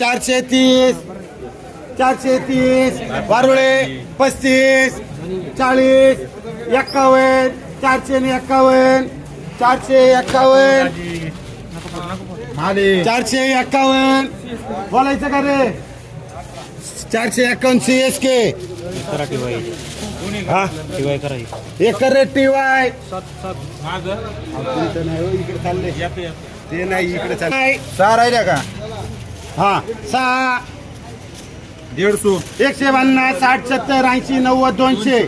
चारशे तीस चारशे तीस वारुळे पस्तीस चाळीस एक्कावन्न चारशे एक्कावन्न चारशे एक्कावन्न. चारशे एक्कावन्न. बोलायचं का रे? चारशे एक्कावन्न सी एस के करा टीवाय हा टीवाय करा एक कर टी वाय चालले ते नाही इकडे चालले सहा राहिल्या का? हा सहा. दीडशे. एकशे पन्नास साठ सत्तर ऐंशी नव्वद दोनशे.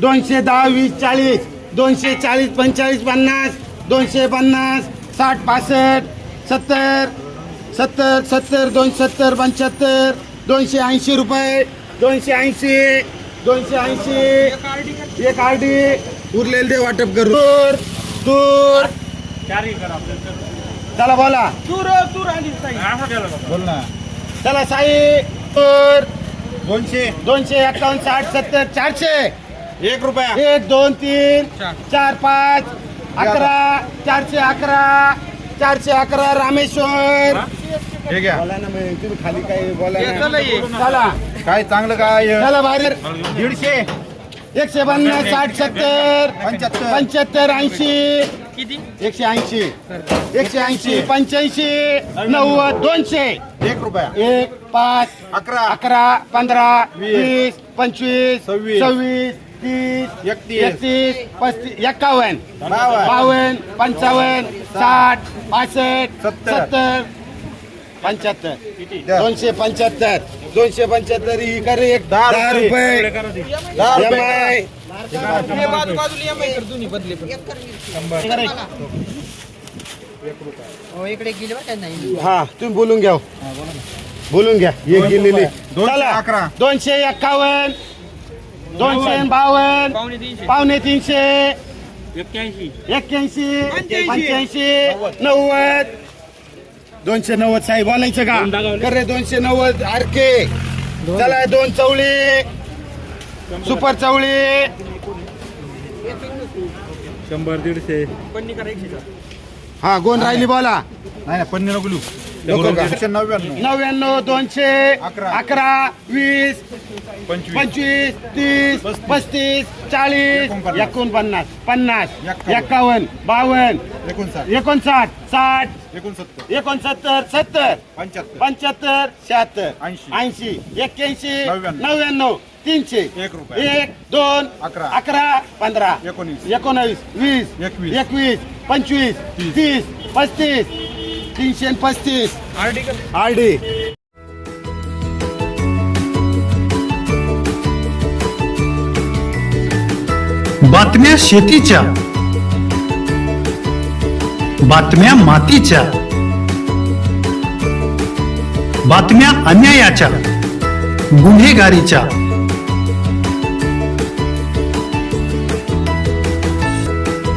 दोनशे दहा वीस चाळीस. दोनशे चाळीस पंचेचाळीस पन्नास. दोनशे पन्नास साठ पासष्ट सत्तर. सत्तर सत्तर दोनशे सत्तर पंच्याहत्तर. दोनशे ऐंशी रुपये. दोनशे ऐंशी. दोनशे ऐंशी. एक आर डी उरलेले ते वाटप करू. दूर दूर. चला बोला. बोल ना. चला साई. दूर दोनशे. दोनशे एक्कावन्न साठ सत्तर चारशे. एक रुपया. एक दोन तीन चार. पाच अकरा चारशे अकरा चारशे अकरा रामेश्वर. हे? घ्या. बोला ना मग, तुम्ही खाली काय बोला ना. चला. काय चांगलं काय? चला बाहेर. दीडशे. एकशे पन्नास साठ सत्तर पंच्याहत्तर. पंच्याहत्तर ऐंशी. एकशे ऐंशी. एकशे ऐंशी पंच्याऐंशी नव्वद दोनशे. एक रुपया. एक पाच अकरा. अकरा पंधरा वीस, वीस पंचवीस सव्वीस, सव्वीस तीस एकतीस, एकतीस पस्तीस एक्कावन्न. बावन्न, पंचावन्न साठ पासष्ट सत्तर. पंच्याहत्तर. दोनशे पंच्याहत्तर. दोनशे पंच्याहत्तर ही करे एक. दहा दहा रुपये. इकडे गेले नाही? हा तुम्ही बोलून घ्या हो. बोलून घ्या. एक गेलेली. दोनशे चला. अकरा. दोनशे एक्कावन्न दोनशे बावन्न पावणे तीनशे. एक्क्याऐंशी. एक्क्याऐंशी पंच्याऐंशी. नव्वद. दोनशे नव्वद साहेब बोलायचं का? दोनशे नव्वद आरके चला दोन चवळी सुपर चवळी शंभर दीडशे हा गोन राहिली बोला नाही पन्ने नको लिहू. नको का? एकशे नव्याण्णव नव्याण्णव दोनशे अकरा. अकरा वीस पंचवीस पंचवीस तीस पस्तीस चाळीस एकोणपन्नास. एकोणपन्नास पन्नास एक्कावन्न. एक्कावन्न बावन्न एकोणसाठ एकोणसाठ साठ एकोणसत्तर एकोणसत्तर सत्तर पंच्याहत्तर पंच्याहत्तर शहात्तर ऐंशी. ऐंशी एक्क्याऐंशी नव्याण्णव. नव्याण्णव तीनशे. एक रुपया. एक दोन अकरा. अकरा पंधरा. एकोणीस. एकोणावीस वीस. एकवीस. एकवीस पंचवीस तीस. तीस पस्तीस. तीनशे आणि पस्तीस. आर डी बातम्या शेतीच्या. बातम्या मातीच्या. बातम्या अन्यायाच्या. गुन्हेगारीच्या.